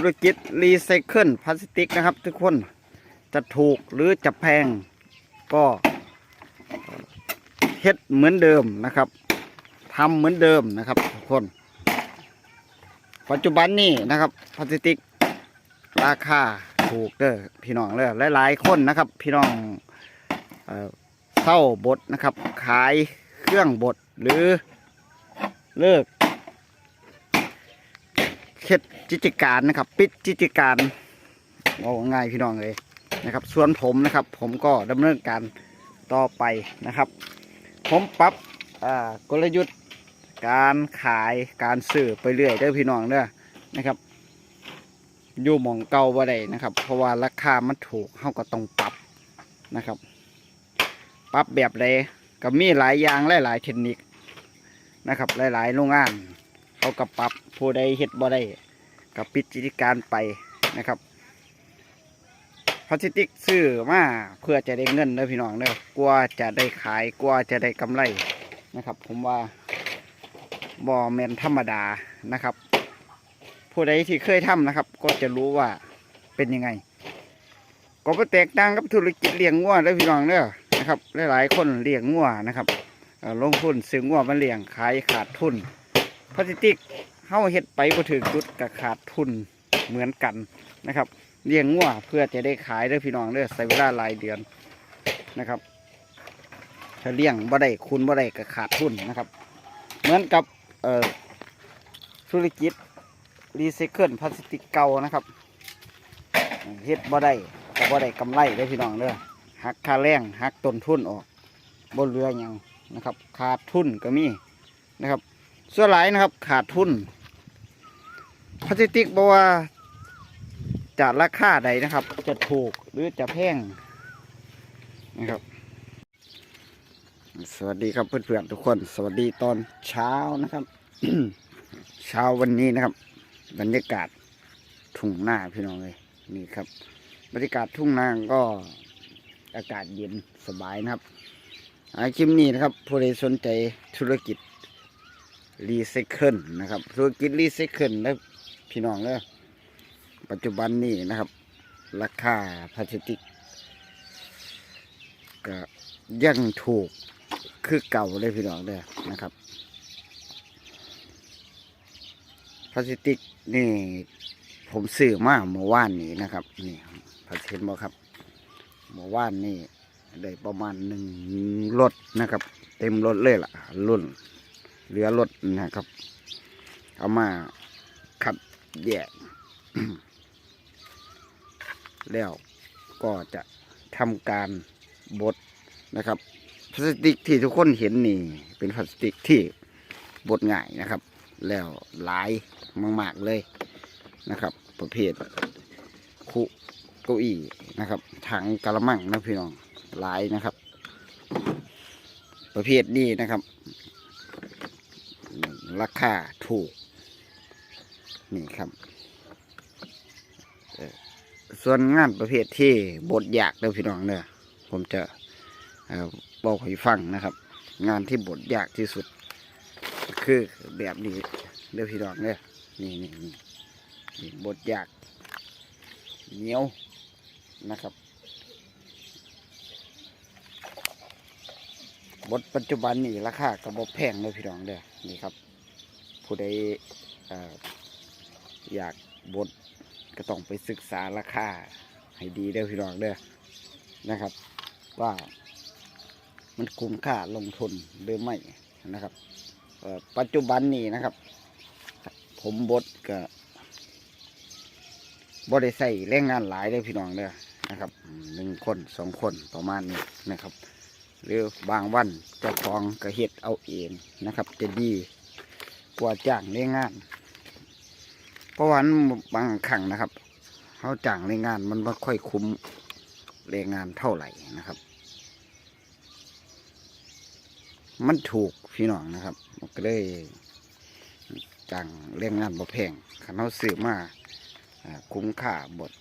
ธุรกิจรีไซเคิลพลาสติกนะครับ ทุกคนจะถูกหรือจะแพงก็เฮ็ดเหมือนเดิมนะครับทำเหมือนเดิมนะครับ ทุกคน ปัจจุบันนี้นะครับพลาสติกราคาถูกเด้อพี่น้องเลยหลายๆคนนะครับ พี่น้องเอ่อเศร้าบดนะครับ ขายเครื่องบดหรือเลิก เฮ็ดกิจการนะครับ ปิดกิจการเอาง่ายพี่น้องเลยนะครับ ส่วนผมนะครับ ผมก็ดำเนินการต่อไปนะครับ ผมปรับกลยุทธ์การขายการซื้อไปเรื่อยเด้อพี่น้องเด้อนะครับอยู่หมองเก่าบ่ได้นะครับ เพราะว่าราคามันถูกเฮาก็ต้องปรับนะครับ ปรับแบบใดก็มีหลายอย่างหลายๆเทคนิคนะครับ หลายๆโรงงาน เขากับปรับผู้ใดเฮ็ดบ่ได้กับปิดกิจการไปนะครับพลาสติกซื้อมาเพื่อจะได้เงินเด้อพี่น้องเด้อกลัวจะได้ขายกลัวจะได้กำไรนะครับ ผมว่าบ่แมนธรรมดานะครับ ผู้ใดที่เคยทำนะครับ ก็จะรู้ว่าเป็นยังไง ก็ไปแตกต่างกับธุรกิจเลี้ยงงัวเด้อพี่น้องเด้อนะครับหลายๆคนเลี้ยงงัวนะครับเออลงทุนซื้องัวมาเลี้ยงขายขาดทุน พลาสติกเฮาเฮ็ดไปบ่ถึงจุดก็ขาดทุนเหมือนกันนะครับเลี้ยงงัวเพื่อจะได้ขายเด้อพี่น้องเด้อใช้เวลาหลายเดือนนะครับ ถ้าเลี้ยงบ่ได้คุณบ่ได้ก็ขาดทุนนะครับ เหมือนกับธุรกิจรีไซเคิลพลาสติกเก่านะครับเฮ็ดบ่ได้ก็บ่ได้กำไรเด้อพี่น้องเด้อหักค่าแรงหักต้นทุนออกบ่เหลือหยังนะครับ ขาดทุนก็มีนะครับ ส่วนหลายนะครับขาดทุนพลาสติกบอกว่าจะราคาใดนะครับ จะถูกหรือจะแพงนะครับ สวัสดีครับเพื่อนๆทุกคน สวัสดีตอนเช้านะครับ เช้าวันนี้นะครับ บรรยากาศทุ่งนาพี่น้องเลยนี่ครับ บรรยากาศทุ่งนาก็อากาศเย็นสบายนะครับคลิปนี้นะครับผู้ใดสนใจธุรกิจ รีไซเคิลนะครับธุรกิจรีไซเคิลนะพี่น้องเลยปัจจุบันนี้นะครับ ราคาพลาสติกก็ยังถูกคือเก่าเลยพี่น้องเลยนะครับพลาสติกนี่ผมซื้อมาเมื่อวานนี้นะครับนี่พลาสติกบอครับเมื่อวานนี่ได้ประมาณหนึ่งรถนะครับ เต็มรถเลยล่ะ รุ่น เหลือรถนะครับ เอามาขัดแยก แล้วก็จะทำการบดนะครับ พลาสติกที่ทุกคนเห็นนี่ เป็นพลาสติกที่บดง่ายนะครับ แล้วหลายมากๆเลยนะครับ ประเภทคุเก้าอี้นะครับถังกระมังนะพี่น้องหลายนะครับ ประเภทนี้นะครับ ราคาถูก นี่ครับส่วนงานประเภทที่บทยากเด้อพี่น้องเด้อผมจะบอกให้ฟังนะครับ งานที่บทยากที่สุด คือแบบนี้เด้อพี่น้องเนี่ยนี่นี่นี่บทยากเหนียวนะครับบทปัจจุบันนี่ราคากระบอกแพงเลยพี่น้องเด้อนี่ครับ ผู้ใดอยากบดก็ต้องไปศึกษาราคาให้ดีเด้อพี่น้องเด้อนะครับ ว่ามันคุ้มค่าลงทุนหรือไม่นะครับปัจจุบันนี้นะครับ ผมบดก็บ่ได้ใส่แรงงานหลายเลยพี่น้องเด้อนะครับหนึ่งคนสองคนประมาณนี้นะครับ หรือบางวันเจ้าของก็เฮ็ดเอาเองนะครับ จะดี กว่าจ้างแรงงาน เพราะว่ามันบางครั้งนะครับเขาจ้างแรงงานมันไม่ค่อยคุ้มแรงงานเท่าไหร่นะครับ มันถูกพี่น้องนะครับมันก็เลยจ้างแรงงานบ่แพงคันเขาซื้อมาคุ้มค่าบด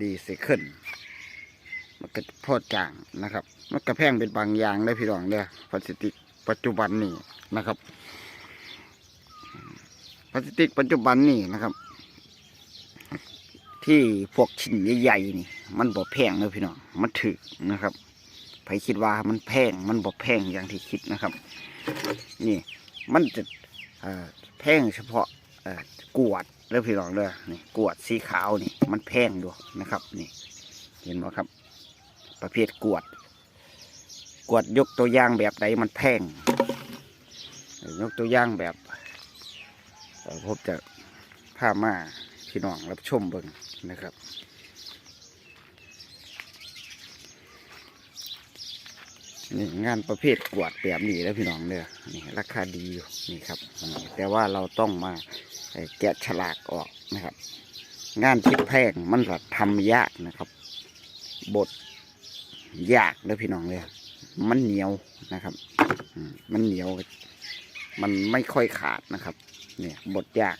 รีไซเคิลมันก็พอจางนะครับ มันกระแพงเป็นบางอย่างได้พี่รองเด้อพลาสติกปัจจุบันนี่นะครับ พลาสติกปัจจุบันนี่นะครับ ที่พวกชิ้นใหญ่ๆนี่ มันบ่แพงเลยพี่น้องมันถึกนะครับใครคิดว่ามันแพงมันบ่แพงอย่างที่คิดนะครับ นี่มันจะแพงเฉพาะกวดแล้วพี่น้องเด้อนี่กวดสีขาวนี่ มันแพงด้วยนะครับ นี่ เห็นไหมครับ ประเภทกวด กวดยกตัวอย่างแบบใดมันแพงยกตัวอย่างแบบ ผมจะพามาพี่น้องรับชมเบิ่งนะครับ นี่งานประเภทกวาดแบบนี้แล้วพี่น้องเด้อนี่ราคาดีอยู่นี่ครับแต่ว่าเราต้องมาแกะฉลากออกนะครับ งานที่แพงมันก็ทำยากนะครับ บดยากเลยพี่น้องเลยมันเหนียวนะครับ มันเหนียว มันไม่ค่อยขาดนะครับ เนี่ยบดยาก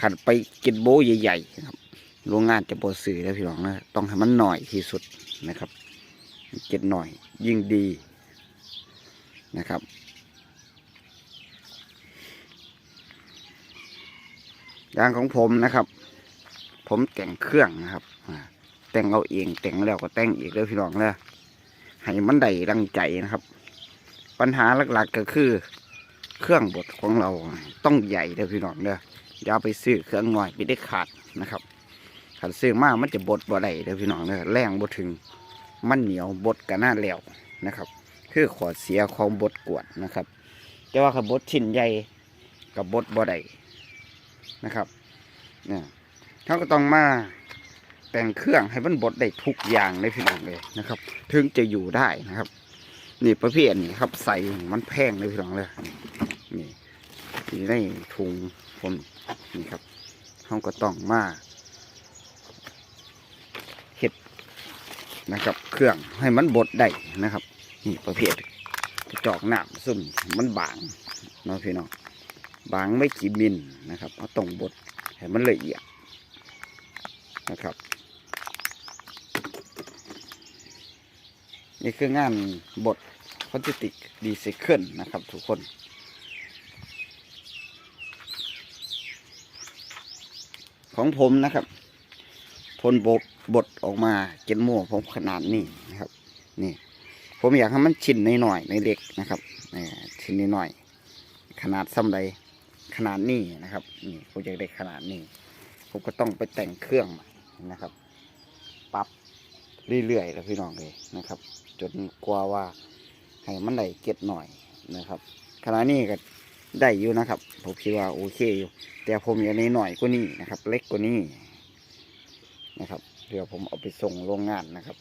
ขันไปกินโบใหญ่ๆครับโรงงานจะบดสื่อแล้วพี่น้องนะต้องให้มันหน่อยที่สุดนะครับเก็ดหน่อยยิ่งดีนะครับยางของผมนะครับ ผมแต่งเครื่องนะครับแต่งเอาเองแต่งแล้วก็แต่งอีกเลยพี่น้องเลยให้มันได้ดังใจนะครับ ปัญหาหลักๆก็คือ เครื่องบดของเราต้องใหญ่เลยพี่น้องเด้ออย่าไปซื้อเครื่องหน่อยไปได้ขาดนะครับขันซื้อมากมันจะบดบ่ได้เลยพี่น้องเด้อแรงบ่ถึง มันเหนียวบดกันหน้าแล้วนะครับ คือขอเสียของบดกวดนะครับแต่ว่าขับบดชิ้นใหญ่กับบดบ่ได้นะครับเนี่ยเขาก็ต้องมาแต่งเครื่องให้มันบดได้ทุกอย่างเลยพี่น้องเลยนะครับ ถึงจะอยู่ได้นะครับ นี่ประเภทนี้ครับใส่มันแพงเลยพี่น้องเลย นี่นี่ในถุงผมนี่ครับเขาก็ต้องมาเห็ดนะครับ เครื่องให้มันบดได้นะครับ นี่ประเภทจอกน้ำซึ่งมันบางเนาะพี่น้องบางไม่กี่มิลนะครับเขาต้องบดให้มันละเอียดนะครับ นี่คืองานบดพลาสติกดีไซเคิลนะครับ ทุกคน ของผมนะครับพลบดบดออกมาเจนโม่ผมขนาดนี้นะครับ นี่ ผมอยากให้มันชิ้นหน่อยๆในเล็กนะครับนี่ชิ้นหน่อยขนาดซ้ำใดขนาดนี้นะครับ นี่ผมอยากได้ขนาดนี้ ผมก็ต้องไปแต่งเครื่องใหม่นะครับปรับเรื่อยๆแล้วพี่น้องเลยนะครับ จนกว่าว่าให้มันได้เก็ดหน่อยนะครับขณะนี้ก็ ได้อยู่นะครับ ผมคิดว่าโอเคอยู่ แต่ผมอยากได้หน่อยกว่านี้นะครับ เล็กกว่านี้นะครับ เดี๋ยวผมเอาไปส่งโรงงานนะครับ